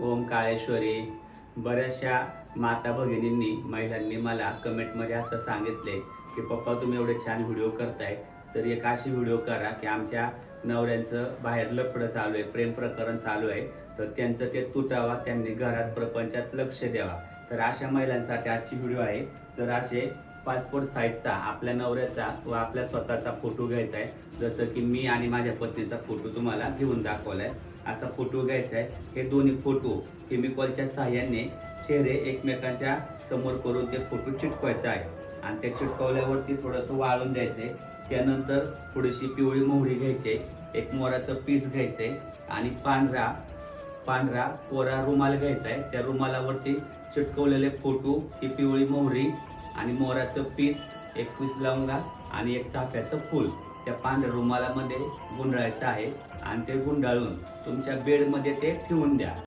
ओम काळेश्वरी. बऱ्याचशा माता भगिनींनी महिलांनी मला कमेंटमध्ये असं सांगितले की पप्पा तुम्ही एवढे छान व्हिडिओ करताय तर एक अशी व्हिडिओ करा की आमच्या नवऱ्यांचं बाहेर लफडं चालू आहे प्रेम प्रकरण चालू आहे. तर त्यांचं ते तुटावा त्यांनी घरात प्रपंचात लक्ष द्यावा. तर अशा महिलांसाठी आजची व्हिडिओ आहे. तर असे पासपोर्ट साईजचा आपल्या नवऱ्याचा व आपल्या स्वतःचा फोटो घ्यायचा आहे. जसं की मी आणि माझ्या पत्नीचा फोटो तुम्हाला घेऊन दाखवलाय. असा फोटो घ्यायचा आहे. हे दोन्ही फोटो केमिकॉलच्या सहाय्याने चेहरे एकमेकांच्या समोर करून ते फोटो चिटकवायचा आहे. आणि ते चिटकवल्यावरती थोडंसं वाळून द्यायचे त्यानंतर थोडीशी पिवळी मोहरी घ्यायची एक मोराचं पीस घ्यायचे आणि पांढरा पांढरा कोरा रुमाल घ्यायचा आहे. त्या रुमालावरती चिटकवलेले फोटो ही पिवळी मोहरी आणि मोराचं पीस एक पीस लवंगा आणि एक चाफ्याचं फूल. त्या पांढऱ्या रुमालामध्ये गुंडाळायचं आहे आणि ते गुंडाळून तुमच्या बेडमध्ये ते ठेवून द्या.